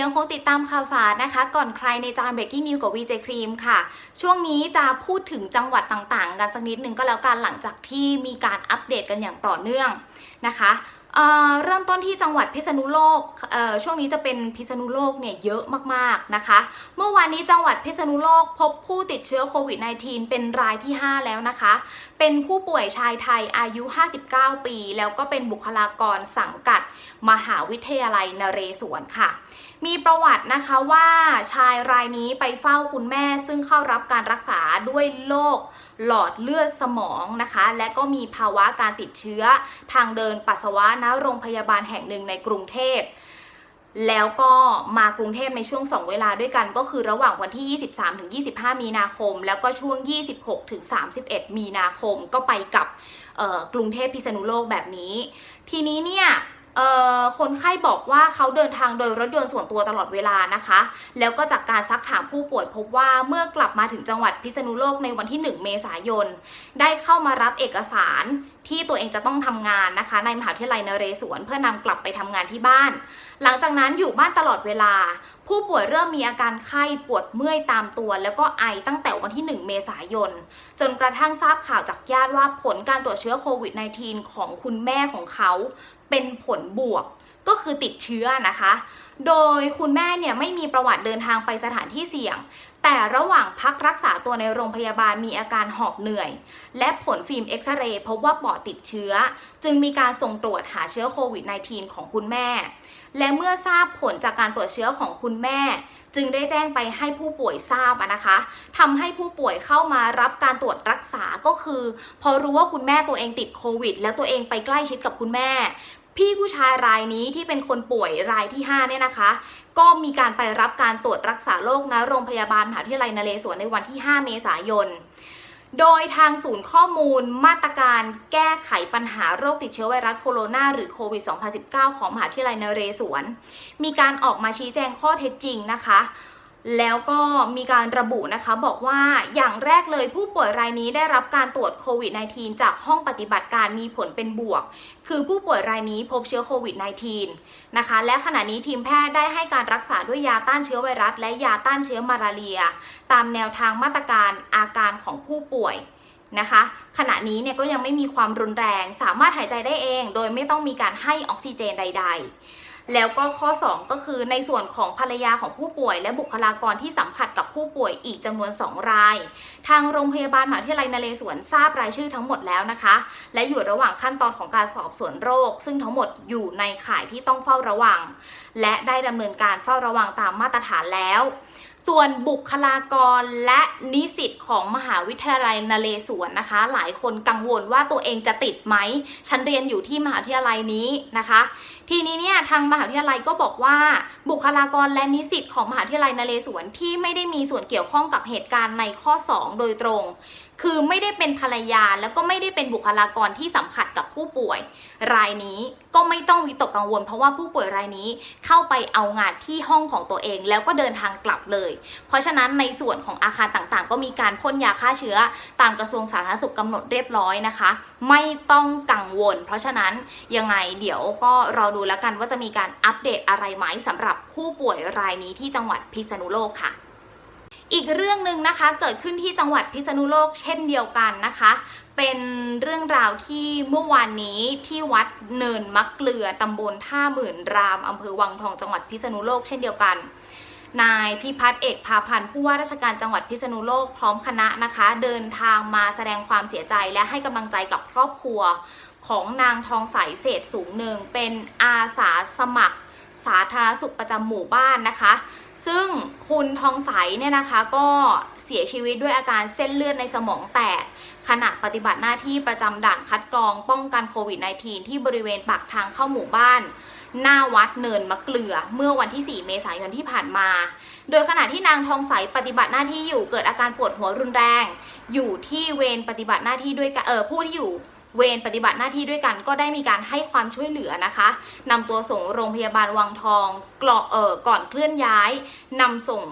ยังคงติดตามข่าวสารนะคะ ก่อนใครในจาน Breaking News กับ VJ Cream ค่ะ ช่วงนี้จะพูดถึงจังหวัดต่างๆ กันสักนิดหนึ่งก็แล้วกันหลังจากที่มีการอัปเดตกันอย่างต่อเนื่องนะคะเริ่มต้นที่จังหวัดพิษณุโลกช่วงนี้จะเป็นพิษณุโลกเนี่ยเยอะมากๆนะคะ เมื่อวานนี้จังหวัดพิษณุโลกพบผู้ติดเชื้อโควิด -19 เป็นรายที่ 5 แล้วนะคะ เป็นผู้ป่วยชายไทยอายุ 59 ปี แล้วก็เป็นบุคลากรสังกัด มหาวิทยาลัยนเรศวรค่ะ มีประวัตินะคะว่าชายรายนี้ไปเฝ้าคุณแม่ ซึ่งเข้ารับการรักษาด้วยโรคหลอดเลือดสมองนะคะ และก็มีภาวะการติดเชื้อทางเดินปัสสาวะณโรงพยาบาลแห่งหนึ่งในกรุงเทพแล้วก็มากรุงเทพในช่วง 2 เวลาด้วยกัน ก็คือระหว่างวันที่ 23 ถึง 25 มีนาคม แล้วก็ช่วง 26 ถึง 31 มีนาคมก็ไปกับกรุงเทพพิษณุโลกแบบนี้ ทีนี้เนี่ยคนไข้บอกว่าเขาเดินทางโดยรถยนต์ส่วนตัวตลอดเวลานะคะ แล้วก็จากการซักถามผู้ป่วยพบว่าเมื่อกลับมาถึงจังหวัดพิษณุโลกในวันที่ 1 เมษายน ได้เข้ามารับเอกสาร ที่ตัวเองจะต้องทำงานนะคะ ในมหาวิทยาลัยนเรศวรเพื่อนำกลับไปทำงานที่บ้าน หลังจากนั้นอยู่บ้านตลอดเวลา ผู้ป่วยเริ่มมีอาการไข้ปวดเมื่อยตามตัว แล้วก็ไอตั้งแต่วันที่ 1 เมษายน จนกระทั่งทราบข่าวจากญาติว่าผลการตรวจเชื้อโควิด -19 ของคุณแม่ของเขาเป็นผลบวกก็คือติดเชื้อนะคะ โดยคุณแม่เนี่ยไม่มีประวัติเดินทางไปสถานที่เสี่ยง แต่ระหว่างพักรักษาตัวในโรงพยาบาลมีอาการหอบเหนื่อย และผลฟิล์มเอ็กซเรย์พบว่าปอดติดเชื้อ จึงมีการส่งตรวจหาเชื้อโควิด -19 ของคุณแม่ และเมื่อทราบผลจากการตรวจเชื้อของคุณแม่ จึงได้แจ้งไปให้ผู้ป่วยทราบนะคะทำให้ผู้ป่วยเข้ามารับการตรวจรักษาก็คือ พอรู้ว่าคุณแม่ตัวเองติดโควิด แล้วตัวเองไปใกล้ชิดกับคุณแม่ พี่ผู้ชายรายนี้ที่เป็นคนป่วยรายที่5เนี่ยนะคะ ก็มีการไปรับการตรวจรักษาโรคนะโรงพยาบาลมหาวิทยาลัยนเรศวรในวันที่ 5 เมษายน โดยทางศูนย์ข้อมูลมาตรการแก้ไขปัญหาโรคติดเชื้อไวรัสโคโรนาหรือโควิด 2019 ของมหาวิทยาลัยนเรศวร มีการออกมาชี้แจงข้อเท็จจริงนะคะ แล้วก็มีการระบุนะคะบอกว่าอย่างแรกเลยผู้ป่วยรายนี้ได้รับการตรวจโควิด -19 จากห้องปฏิบัติการมีผลเป็นบวก คือผู้ป่วยรายนี้พบเชื้อโควิด -19 นะคะ และขณะนี้ทีมแพทย์ได้ให้การรักษาด้วยยาต้านเชื้อไวรัส และยาต้านเชื้อมาลาเรีย ตามแนวทางมาตรการอาการของผู้ป่วยนะคะ ขณะนี้เนี่ยก็ยังไม่มีความรุนแรง สามารถหายใจได้เอง โดยไม่ต้องมีการให้ออกซิเจนใด ๆ แล้วก็ข้อ 2 ก็คือในส่วนของภรรยาของผู้ป่วย และบุคลากรที่สัมผัสกับผู้ป่วยอีกจำนวน 2 ราย ทางโรงพยาบาลมหาวิทยาลัยนเรศวรทราบรายชื่อทั้งหมดแล้วนะคะ และอยู่ระหว่างขั้นตอนของการสอบสวนโรค ซึ่งทั้งหมดอยู่ในข่ายที่ต้องเฝ้าระวัง และได้ดำเนินการเฝ้าระวังตามมาตรฐานแล้ว ส่วนบุคลากรและนิสิตของมหาวิทยาลัยนเรศวรนะคะ หลายคนกังวลว่าตัวเองจะติดไหม ฉันเรียนอยู่ที่มหาวิทยาลัยนี้นะคะ ทีนี้เนี่ยทางมหาวิทยาลัยก็บอกว่า บุคลากรและนิสิตของมหาวิทยาลัยนเรศวรที่ไม่ได้มีส่วนเกี่ยวข้องกับเหตุการณ์ในข้อ 2 โดยตรง คือไม่ได้เป็นภรรยาแล้วก็ไม่ได้เป็นบุคลากรที่สัมผัสกับผู้ป่วย รายนี้ก็ไม่ต้องวิตกกังวล เพราะว่าผู้ป่วยรายนี้เข้าไปเอางานที่ห้องของตัวเอง แล้วก็เดินทางกลับเลย เพราะฉะนั้นในส่วนของอาคารต่างๆ ก็มีการพ่นยาฆ่าเชื้อ ตามกระทรวงสาธารณสุขกำหนดเรียบร้อยนะคะ ไม่ต้องกังวล เพราะฉะนั้นยังไงเดี๋ยวก็รอดูแล้วกันว่าจะมีการอัปเดตอะไรไหมสำหรับผู้ป่วยรายนี้ที่จังหวัดพิษณุโลกค่ะ อีกเรื่องหนึ่งนะคะเกิดขึ้นที่จังหวัดพิษณุโลกเช่นเดียวกันนะคะ เป็นเรื่องราวที่เมื่อวานนี้ที่วัดเนินมะเกลือตำบลท่าหมื่นรามอำเภอวังทองจังหวัดพิษณุโลกเช่นเดียวกัน นายพิพัฒน์เอกพาพันธ์ผู้ว่าราชการจังหวัดพิษณุโลกพร้อมคณะนะคะ เดินทางมาแสดงความเสียใจและให้กำลังใจกับครอบครัวของนางทองใสเศษสูงหนึ่งเป็นอาสาสมัครสาธารณสุขประจำหมู่บ้านนะคะ ซึ่งคุณทองใสเนี่ยนะคะก็เสียชีวิตด้วยอาการเส้นเลือดในสมองแตก ขณะปฏิบัติหน้าที่ประจำด่านคัดกรองป้องกันโควิด -19 ที่บริเวณปากทางเข้าหมู่บ้าน หน้าวัดเนินมะเกลือ เมื่อวันที่ 4 เมษายนที่ผ่านมา โดยขณะที่นางทองใสปฏิบัติหน้าที่อยู่เกิดอาการปวดหัวรุนแรง อยู่ที่เวรปฏิบัติหน้าที่ด้วยกันเออผู้ที่อยู่ เวรปฏิบัติหน้าที่ด้วยกันก็ได้มีการให้ความช่วยเหลือนะคะนำตัวส่งโรงพยาบาลวังทองกลอเออก่อนเคลื่อนย้ายนำส่ง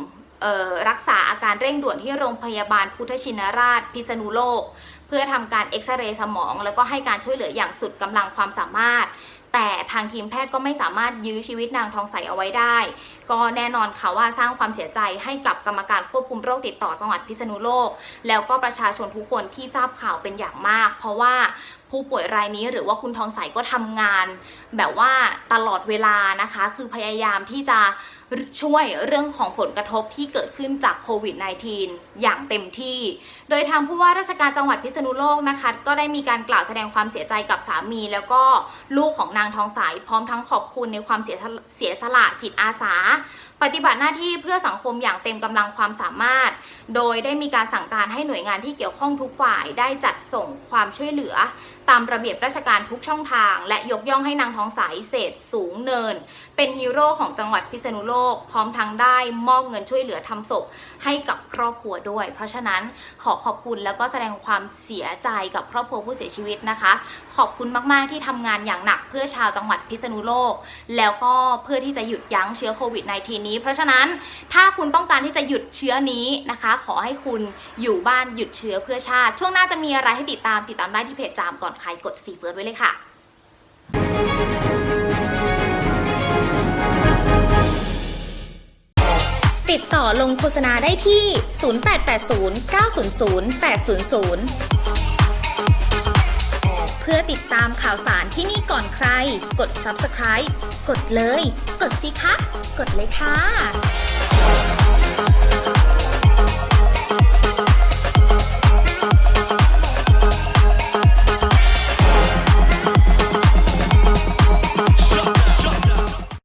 รักษาอาการเร่งด่วนที่โรงพยาบาลพุทธชินราช พิษณุโลก เพื่อทำการเอ็กซเรย์สมอง แล้วก็ให้การช่วยเหลืออย่างสุดกำลังความสามารถ แต่ทางทีมแพทย์ก็ไม่สามารถยื้อชีวิตนางทองใสเอาไว้ได้ ก็แน่นอนค่ะว่าสร้างความเสียใจให้กับกรรมการควบคุมโรคติดต่อจังหวัดพิษณุโลก แล้วก็ประชาชนทุกคนที่ทราบข่าวเป็นอย่างมาก เพราะว่า ผู้ป่วยรายนี้ หรือว่าคุณทองใสก็ทำงานแบบว่าตลอดเวลานะคะ คือพยายามที่จะช่วยเรื่องของผลกระทบที่เกิดขึ้นจากโควิด -19 อย่างเต็มที่ โดยทางผู้ว่าราชการจังหวัดพิษณุโลกนะคะ ก็ได้มีการกล่าวแสดงความเสียใจกับสามี แล้วก็ลูกของนางทองใสพร้อมทั้งขอบคุณในความเสียสละเสียสละจิตอาสา ปฏิบัติหน้าที่เพื่อสังคมอย่างเต็มกำลังความสามารถ โดยได้มีการสั่งการให้หน่วยงานที่เกี่ยวข้องทุกฝ่ายได้จัดส่งความช่วยเหลือตามระเบียบราชการทุกช่องทาง และยกย่องให้นางทองใสเศษสูงเนิน เป็นฮีโร่ของจังหวัดพิษณุโลก พร้อมทั้งได้มอบเงินช่วยเหลือทำศพให้กับครอบครัวด้วย เพราะฉะนั้นขอขอบคุณแล้วก็แสดงความเสียใจกับครอบครัวผู้เสียชีวิตนะคะ ขอบคุณมากๆที่ทำงานอย่างหนักเพื่อชาวจังหวัดพิษณุโลก แล้วก็เพื่อที่จะหยุดยั้งเชื้อโควิด -19 นี้ เพราะฉะนั้นถ้าคุณต้องการที่จะหยุดเชื้อนี้นะคะ ขอให้คุณอยู่บ้านหยุดเชื้อเพื่อชาติ ช่วงหน้าจะมีอะไรให้ติดตามติดตามได้ที่เพจจามก่อนใครกดสีเฟิร์สไว้เลยค่ะติดต่อลงโฆษณาได้ที่ 0880 900 800 เพื่อติดตามข่าวสารที่นี่ก่อนใคร กด subscribe กดเลย กดสิคะ กดเลยค่ะ